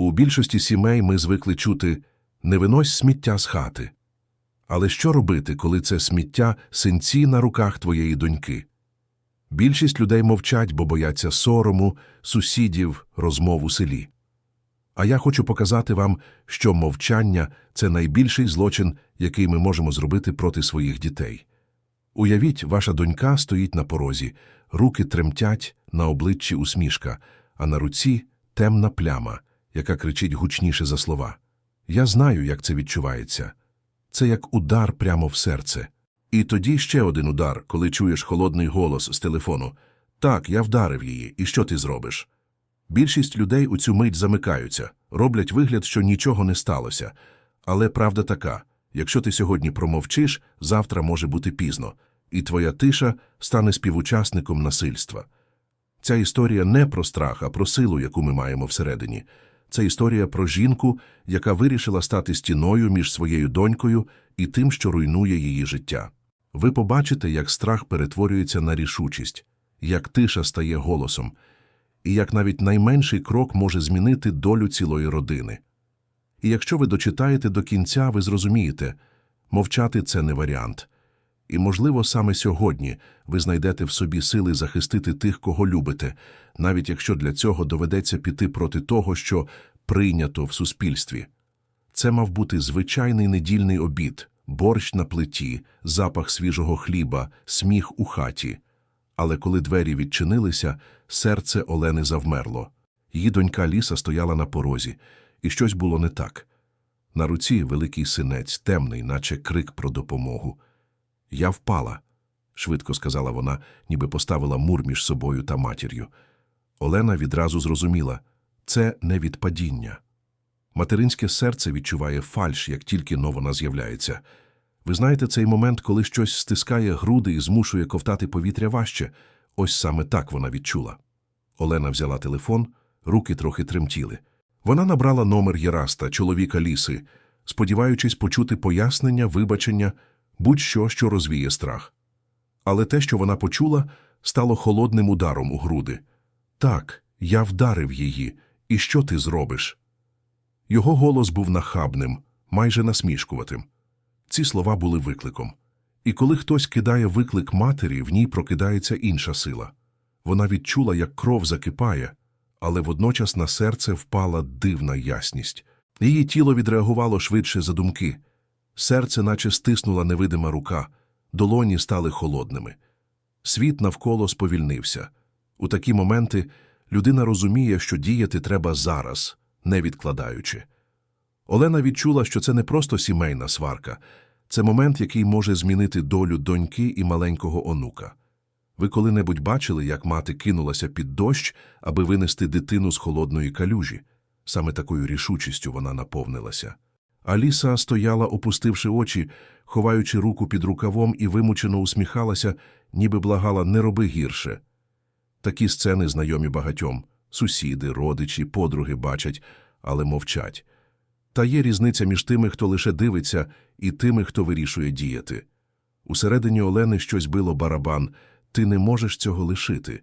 У більшості сімей ми звикли чути не винось сміття з хати. Але що робити, коли це сміття синці на руках твоєї доньки? Більшість людей мовчать, бо бояться сорому, сусідів, розмов у селі. А я хочу показати вам, що мовчання це найбільший злочин, який ми можемо зробити проти своїх дітей. Уявіть, ваша донька стоїть на порозі, руки тремтять, на обличчі усмішка, а на руці темна пляма, яка кричить гучніше за слова. Я знаю, як це відчувається. Це як удар прямо в серце. І тоді ще один удар, коли чуєш холодний голос з телефону. Так, я вдарив її, і що ти зробиш? Більшість людей у цю мить замикаються, роблять вигляд, що нічого не сталося. Але правда така якщо ти сьогодні промовчиш, завтра може бути пізно, і твоя тиша стане співучасником насильства. Ця історія не про страх, а про силу, яку ми маємо всередині. Це історія про жінку, яка вирішила стати стіною між своєю донькою і тим, що руйнує її життя. Ви побачите, як страх перетворюється на рішучість, як тиша стає голосом, і як навіть найменший крок може змінити долю цілої родини. І якщо ви дочитаєте до кінця, ви зрозумієте, мовчати це не варіант. І, можливо, саме сьогодні ви знайдете в собі сили захистити тих, кого любите, навіть якщо для цього доведеться піти проти того, що прийнято в суспільстві. Це мав бути звичайний недільний обід, борщ на плиті, запах свіжого хліба, сміх у хаті. Але коли двері відчинилися, серце Олени завмерло. Її донька Ліса стояла на порозі, і щось було не так. На руці великий синець, темний, наче крик про допомогу. Я впала, швидко сказала вона, ніби поставила мур між собою та матір'ю. Олена відразу зрозуміла це не від падіння. Материнське серце відчуває фальш, як тільки но вона з'являється. Ви знаєте цей момент, коли щось стискає груди і змушує ковтати повітря важче? Ось саме так вона відчула. Олена взяла телефон, руки трохи тремтіли. Вона набрала номер Єраста, чоловіка ліси, сподіваючись почути пояснення, вибачення, будь-що, що розвіє страх. Але те, що вона почула, стало холодним ударом у груди. Так, я вдарив її. І що ти зробиш? Його голос був нахабним, майже насмішкуватим. Ці слова були викликом. І коли хтось кидає виклик матері, в ній прокидається інша сила. Вона відчула, як кров закипає, але водночас на серце впала дивна ясність. Її тіло відреагувало швидше за думки. Серце наче стиснула невидима рука, долоні стали холодними. Світ навколо сповільнився. У такі моменти людина розуміє, що діяти треба зараз, не відкладаючи. Олена відчула, що це не просто сімейна сварка, це момент, який може змінити долю доньки і маленького онука. Ви коли-небудь бачили, як мати кинулася під дощ, аби винести дитину з холодної калюжі? Саме такою рішучістю вона наповнилася. Аліса стояла, опустивши очі, ховаючи руку під рукавом і вимучено усміхалася, ніби благала «не роби гірше». Такі сцени знайомі багатьом. Сусіди, родичі, подруги бачать, але мовчать. Та є різниця між тими, хто лише дивиться, і тими, хто вирішує діяти. Усередині Олени щось било барабан, ти не можеш цього лишити.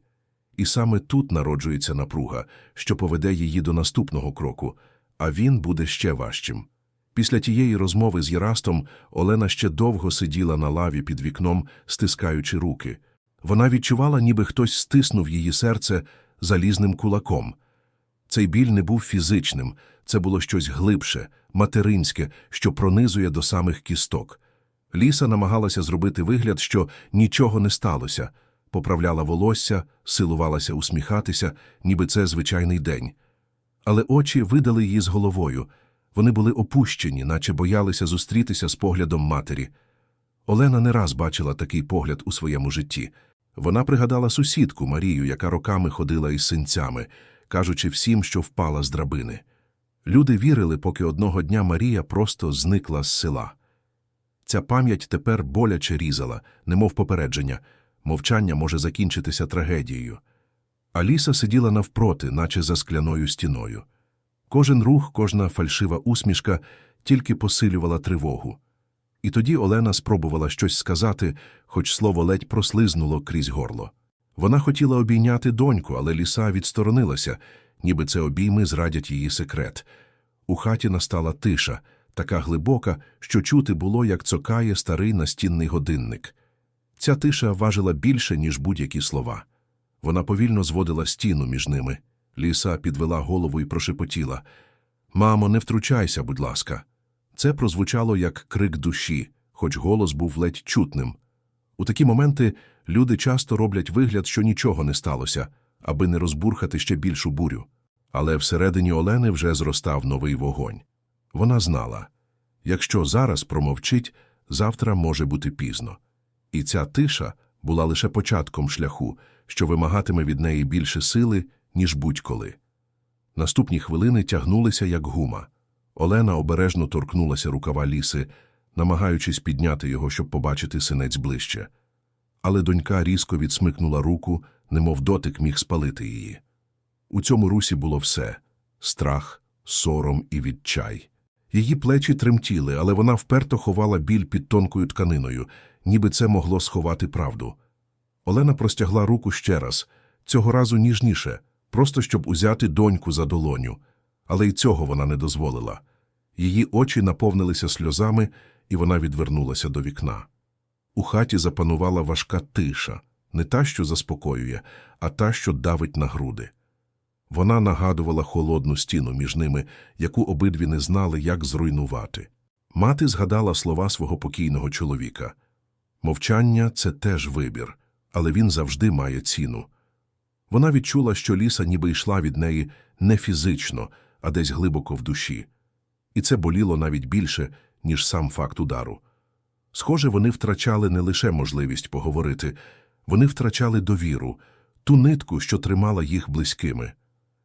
І саме тут народжується напруга, що поведе її до наступного кроку, а він буде ще важчим. Після тієї розмови з Єрастом Олена ще довго сиділа на лаві під вікном, стискаючи руки. Вона відчувала, ніби хтось стиснув її серце залізним кулаком. Цей біль не був фізичним, це було щось глибше, материнське, що пронизує до самих кісток. Ліса намагалася зробити вигляд, що нічого не сталося, поправляла волосся, силувалася усміхатися, ніби це звичайний день. Але очі видали її з головою. Вони були опущені, наче боялися зустрітися з поглядом матері. Олена не раз бачила такий погляд у своєму житті. Вона пригадала сусідку Марію, яка роками ходила із синцями, кажучи всім, що впала з драбини. Люди вірили, поки одного дня Марія просто зникла з села. Ця пам'ять тепер боляче різала, немов попередження. Мовчання може закінчитися трагедією. Аліса сиділа навпроти, наче за скляною стіною. Кожен рух, кожна фальшива усмішка тільки посилювала тривогу. І тоді Олена спробувала щось сказати, хоч слово ледь прослизнуло крізь горло. Вона хотіла обійняти доньку, але ліса відсторонилася, ніби це обійми зрадять її секрет. У хаті настала тиша, така глибока, що чути було, як цокає старий настінний годинник. Ця тиша важила більше, ніж будь-які слова. Вона повільно зводила стіну між ними. Ліса підвела голову і прошепотіла. Мамо, не втручайся, будь ласка. Це прозвучало як крик душі, хоч голос був ледь чутним. У такі моменти люди часто роблять вигляд, що нічого не сталося, аби не розбурхати ще більшу бурю. Але всередині Олени вже зростав новий вогонь. Вона знала, якщо зараз промовчить, завтра може бути пізно. І ця тиша була лише початком шляху, що вимагатиме від неї більше сили, ніж будь-коли. Наступні хвилини тягнулися, як гума. Олена обережно торкнулася рукава ліси, намагаючись підняти його, щоб побачити синець ближче. Але донька різко відсмикнула руку, немов дотик міг спалити її. У цьому русі було все — страх, сором і відчай. Її плечі тремтіли, але вона вперто ховала біль під тонкою тканиною, ніби це могло сховати правду. Олена простягла руку ще раз, цього разу ніжніше, просто щоб узяти доньку за долоню. Але й цього вона не дозволила. Її очі наповнилися сльозами, і вона відвернулася до вікна. У хаті запанувала важка тиша, не та, що заспокоює, а та, що давить на груди. Вона нагадувала холодну стіну між ними, яку обидві не знали, як зруйнувати. Мати згадала слова свого покійного чоловіка. Мовчання – це теж вибір, але він завжди має ціну. Вона відчула, що ліса ніби йшла від неї не фізично, а десь глибоко в душі. І це боліло навіть більше, ніж сам факт удару. Схоже, вони втрачали не лише можливість поговорити, вони втрачали довіру, ту нитку, що тримала їх близькими.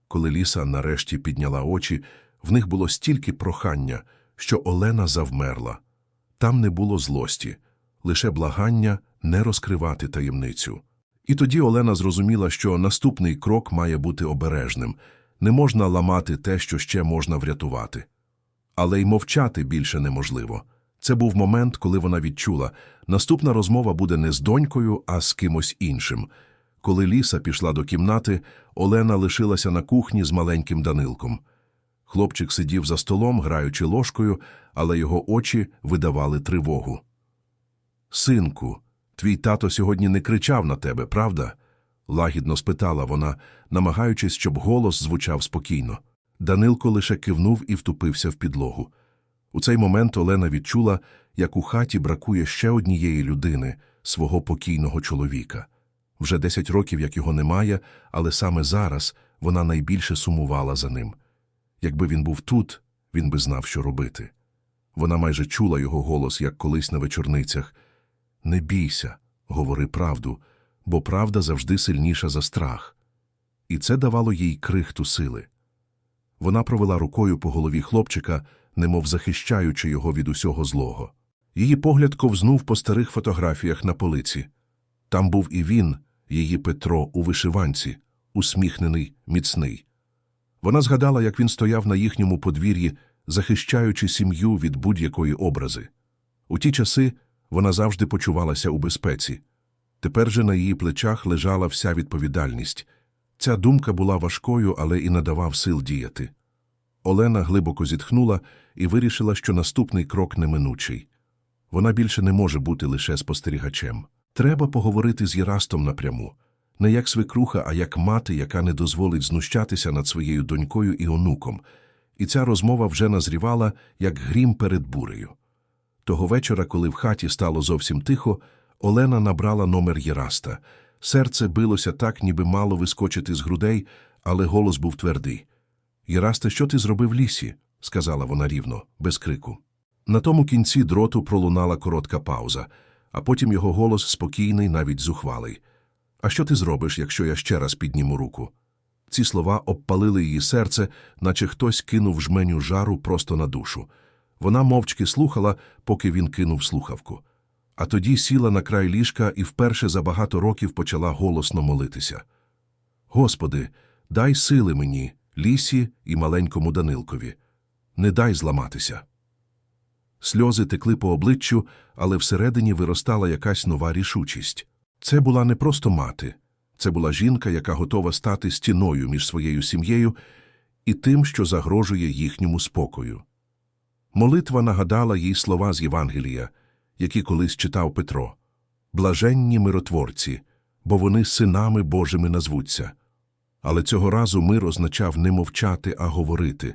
Коли Ліса нарешті підняла очі, в них було стільки прохання, що Олена завмерла. Там не було злості, лише благання не розкривати таємницю. І тоді Олена зрозуміла, що наступний крок має бути обережним, не можна ламати те, що ще можна врятувати. Але й мовчати більше неможливо. Це був момент, коли вона відчула, наступна розмова буде не з донькою, а з кимось іншим. Коли Ліса пішла до кімнати, Олена лишилася на кухні з маленьким Данилком. Хлопчик сидів за столом, граючи ложкою, але його очі видавали тривогу. Синку, твій тато сьогодні не кричав на тебе, правда? лагідно спитала вона, намагаючись, щоб голос звучав спокійно. Данилко лише кивнув і втупився в підлогу. У цей момент Олена відчула, як у хаті бракує ще однієї людини, свого покійного чоловіка. Вже десять років, як його немає, але саме зараз вона найбільше сумувала за ним. Якби він був тут, він би знав, що робити. Вона майже чула його голос, як колись на вечорницях. Не бійся, говори правду, бо правда завжди сильніша за страх. І це давало їй крихту сили. Вона провела рукою по голові хлопчика, немов захищаючи його від усього злого. Її погляд ковзнув по старих фотографіях на полиці. Там був і він, її Петро, у вишиванці, усміхнений, міцний. Вона згадала, як він стояв на їхньому подвір'ї, захищаючи сім'ю від будь-якої образи. У ті часи вона завжди почувалася у безпеці. Тепер же на її плечах лежала вся відповідальність. Ця думка була важкою, але і надавав сил діяти. Олена глибоко зітхнула і вирішила, що наступний крок неминучий. Вона більше не може бути лише спостерігачем. Треба поговорити з Єрастом напряму. Не як свекруха, а як мати, яка не дозволить знущатися над своєю донькою і онуком. І ця розмова вже назрівала, як грім перед бурею. Того вечора, коли в хаті стало зовсім тихо, Олена набрала номер Єраста. Серце билося так, ніби мало вискочити з грудей, але голос був твердий. Єрасте, що ти зробив в лісі? сказала вона рівно, без крику. На тому кінці дроту пролунала коротка пауза, а потім його голос спокійний, навіть зухвалий. А що ти зробиш, якщо я ще раз підніму руку? Ці слова обпалили її серце, наче хтось кинув жменю жару просто на душу. Вона мовчки слухала, поки він кинув слухавку. А тоді сіла на край ліжка і вперше за багато років почала голосно молитися. Господи, дай сили мені, лісі і маленькому Данилкові. Не дай зламатися. Сльози текли по обличчю, але всередині виростала якась нова рішучість. Це була не просто мати, Це була жінка, яка готова стати стіною між своєю сім'єю і тим, що загрожує їхньому спокою. Молитва нагадала їй слова з Євангелія, які колись читав Петро. Блаженні миротворці, бо вони синами Божими назвуться. Але цього разу мир означав не мовчати, а говорити.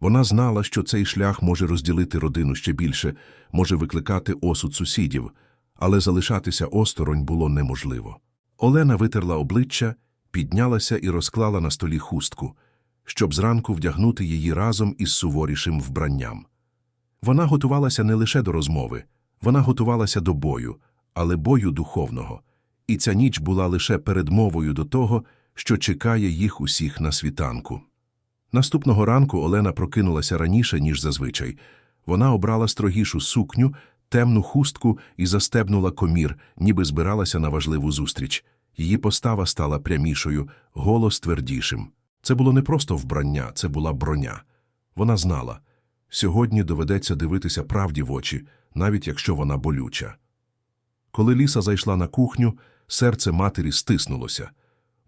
Вона знала, що цей шлях може розділити родину ще більше, може викликати осуд сусідів, але залишатися осторонь було неможливо. Олена витерла обличчя, піднялася і розклала на столі хустку, щоб зранку вдягнути її разом із суворішим вбранням. Вона готувалася не лише до розмови, вона готувалася до бою, але бою духовного. І ця ніч була лише передмовою до того, що чекає їх усіх на світанку. Наступного ранку Олена прокинулася раніше, ніж зазвичай. Вона обрала строгішу сукню, темну хустку і застебнула комір, ніби збиралася на важливу зустріч. Її постава стала прямішою, голос твердішим. Це було не просто вбрання, це була броня. Вона знала. Сьогодні доведеться дивитися правді в очі, навіть якщо вона болюча. Коли Ліса зайшла на кухню, серце матері стиснулося.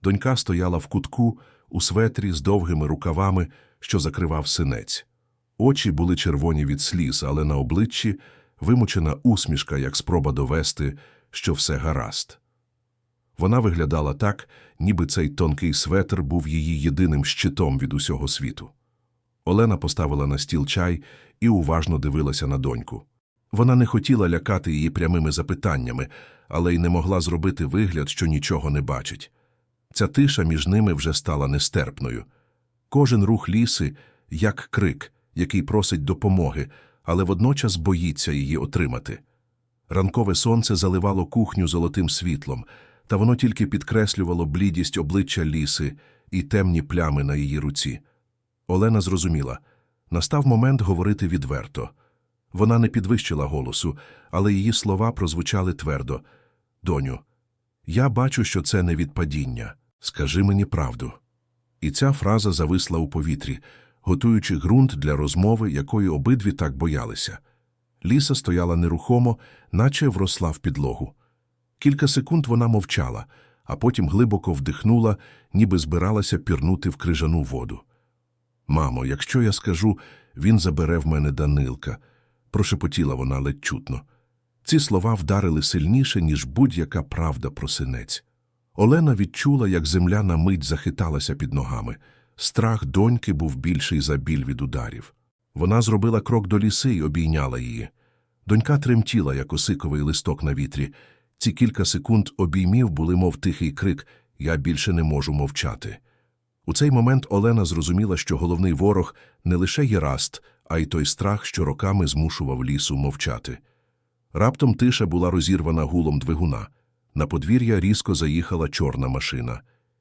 Донька стояла в кутку, у светрі з довгими рукавами, що закривав синець. Очі були червоні від сліз, але на обличчі вимучена усмішка, як спроба довести, що все гаразд. Вона виглядала так, ніби цей тонкий светр був її єдиним щитом від усього світу. Олена поставила на стіл чай і уважно дивилася на доньку. Вона не хотіла лякати її прямими запитаннями, але й не могла зробити вигляд, що нічого не бачить. Ця тиша між ними вже стала нестерпною. Кожен рух ліси – як крик, який просить допомоги, але водночас боїться її отримати. Ранкове сонце заливало кухню золотим світлом, та воно тільки підкреслювало блідість обличчя ліси і темні плями на її руці. Олена зрозуміла – настав момент говорити відверто. Вона не підвищила голосу, але її слова прозвучали твердо. Доню, я бачу, що це не від падіння. Скажи мені правду. І ця фраза зависла у повітрі, готуючи ґрунт для розмови, якої обидві так боялися. Ліса стояла нерухомо, наче вросла в підлогу. Кілька секунд вона мовчала, а потім глибоко вдихнула, ніби збиралася пірнути в крижану воду. Мамо, якщо я скажу, він забере в мене Данилка, прошепотіла вона ледь чутно. Ці слова вдарили сильніше, ніж будь-яка правда про синець. Олена відчула, як земля на мить захиталася під ногами. Страх доньки був більший за біль від ударів. Вона зробила крок до ліси й обійняла її. Донька тремтіла, як осиковий листок на вітрі. Ці кілька секунд обіймів були, мов тихий крик Я більше не можу мовчати. У цей момент Олена зрозуміла, що головний ворог не лише Єраст, а й той страх, що роками змушував лісу мовчати. Раптом тиша була розірвана гулом двигуна. На подвір'я різко заїхала чорна машина.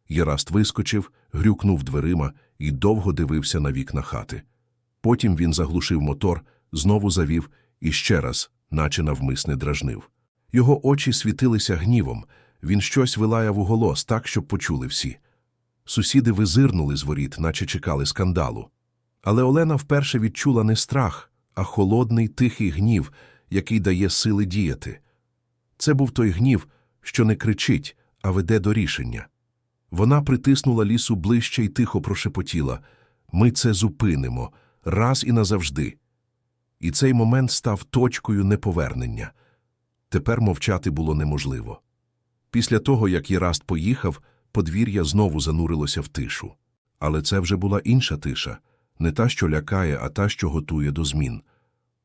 Єраст вискочив, грюкнув дверима і довго дивився на вікна хати. Потім він заглушив мотор, знову завів і ще раз, наче навмисне дражнив. Його очі світилися гнівом, він щось вилаяв у голос так, щоб почули всі. Сусіди визирнули з воріт, наче чекали скандалу. Але Олена вперше відчула не страх, а холодний тихий гнів, який дає сили діяти. Це був той гнів, що не кричить, а веде до рішення. Вона притиснула лісу ближче і тихо прошепотіла ми це зупинимо раз і назавжди. І цей момент став точкою неповернення. Тепер мовчати було неможливо. Після того, як Єраст поїхав, подвір'я знову занурилося в тишу. Але це вже була інша тиша, не та, що лякає, а та, що готує до змін.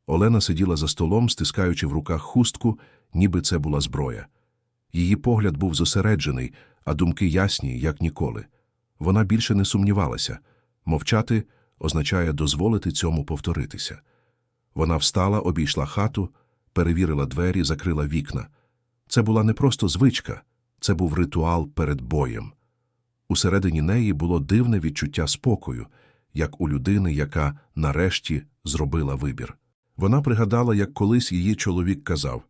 Олена сиділа за столом, стискаючи в руках хустку, ніби це була зброя. Її погляд був зосереджений, а думки ясні, як ніколи. Вона більше не сумнівалася. Мовчати означає дозволити цьому повторитися. Вона встала, обійшла хату, перевірила двері, закрила вікна. Це була не просто звичка, це був ритуал перед боєм. Усередині неї було дивне відчуття спокою, як у людини, яка нарешті зробила вибір. Вона пригадала, як колись її чоловік казав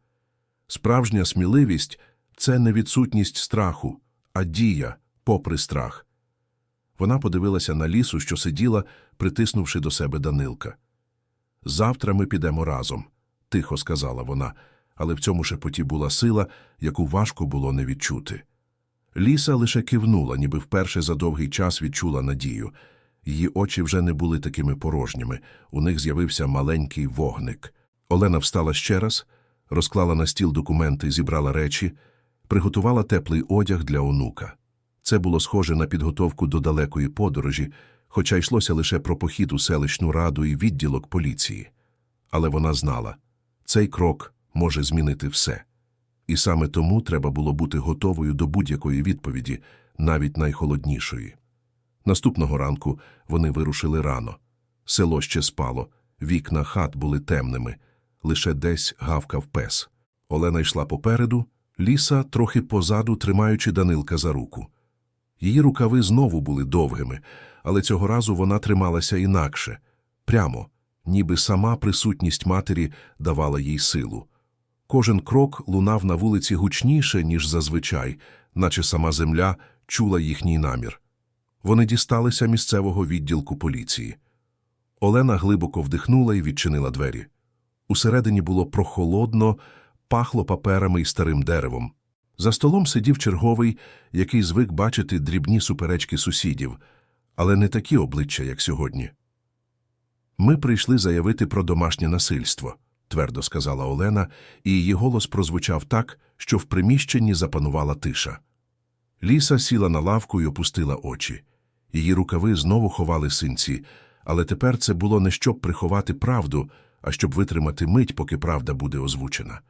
справжня сміливість це не відсутність страху, а дія, попри страх. Вона подивилася на лісу, що сиділа, притиснувши до себе Данилка. Завтра ми підемо разом, тихо сказала вона, але в цьому шепоті була сила, яку важко було не відчути. Ліса лише кивнула, ніби вперше за довгий час відчула надію. Її очі вже не були такими порожніми, у них з'явився маленький вогник. Олена встала ще раз, розклала на стіл документи, зібрала речі, приготувала теплий одяг для онука. Це було схоже на підготовку до далекої подорожі, хоча йшлося лише про похід у селищну раду і відділок поліції. Але вона знала, цей крок може змінити все. І саме тому треба було бути готовою до будь-якої відповіді, навіть найхолоднішої. Наступного ранку вони вирушили рано. Село ще спало, вікна хат були темними, лише десь гавкав пес. Олена йшла попереду, ліса трохи позаду, тримаючи Данилка за руку. Її рукави знову були довгими, але цього разу вона трималася інакше, прямо, ніби сама присутність матері давала їй силу. Кожен крок лунав на вулиці гучніше, ніж зазвичай, наче сама земля чула їхній намір. Вони дісталися місцевого відділку поліції. Олена глибоко вдихнула і відчинила двері. Усередині було прохолодно, пахло паперами і старим деревом. За столом сидів черговий, який звик бачити дрібні суперечки сусідів, але не такі обличчя, як сьогодні. Ми прийшли заявити про домашнє насильство, твердо сказала Олена, і її голос прозвучав так, що в приміщенні запанувала тиша. Ліса сіла на лавку і опустила очі. Її рукави знову ховали синці, але тепер це було не щоб приховати правду, а щоб витримати мить, поки правда буде озвучена.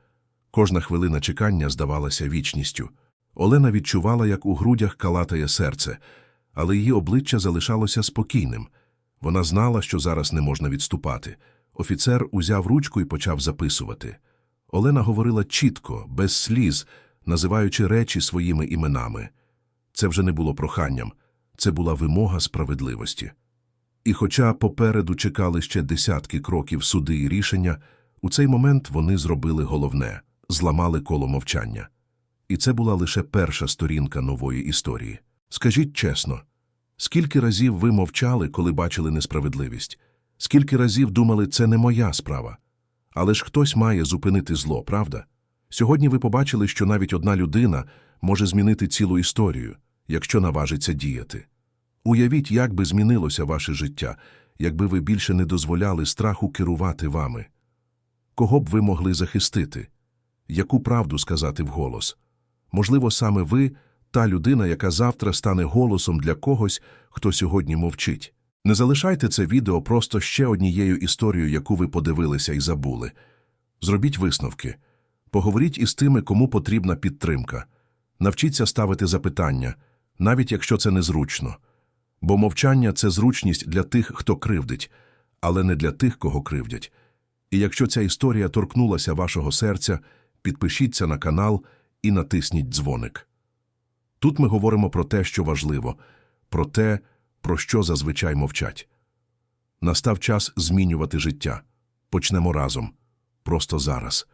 Кожна хвилина чекання здавалася вічністю. Олена відчувала, як у грудях калатає серце, але її обличчя залишалося спокійним. Вона знала, що зараз не можна відступати. Офіцер узяв ручку і почав записувати. Олена говорила чітко, без сліз, називаючи речі своїми іменами. Це вже не було проханням, це була вимога справедливості. І хоча попереду чекали ще десятки кроків суди і рішення, у цей момент вони зробили головне – зламали коло мовчання. І це була лише перша сторінка нової історії. Скажіть чесно, скільки разів ви мовчали, коли бачили несправедливість? Скільки разів думали, це не моя справа? Але ж хтось має зупинити зло, правда? Сьогодні ви побачили, що навіть одна людина може змінити цілу історію, якщо наважиться діяти. Уявіть, як би змінилося ваше життя, якби ви більше не дозволяли страху керувати вами. Кого б ви могли захистити? Яку правду сказати вголос? Можливо, саме ви – та людина, яка завтра стане голосом для когось, хто сьогодні мовчить. Не залишайте це відео просто ще однією історією, яку ви подивилися і забули. Зробіть висновки. Поговоріть із тими, кому потрібна підтримка. Навчіться ставити запитання, навіть якщо це незручно. Бо мовчання – це зручність для тих, хто кривдить, але не для тих, кого кривдять. І якщо ця історія торкнулася вашого серця, підпишіться на канал і натисніть дзвоник. Тут ми говоримо про те, що важливо, про те, про що зазвичай мовчать. Настав час змінювати життя. Почнемо разом. Просто зараз.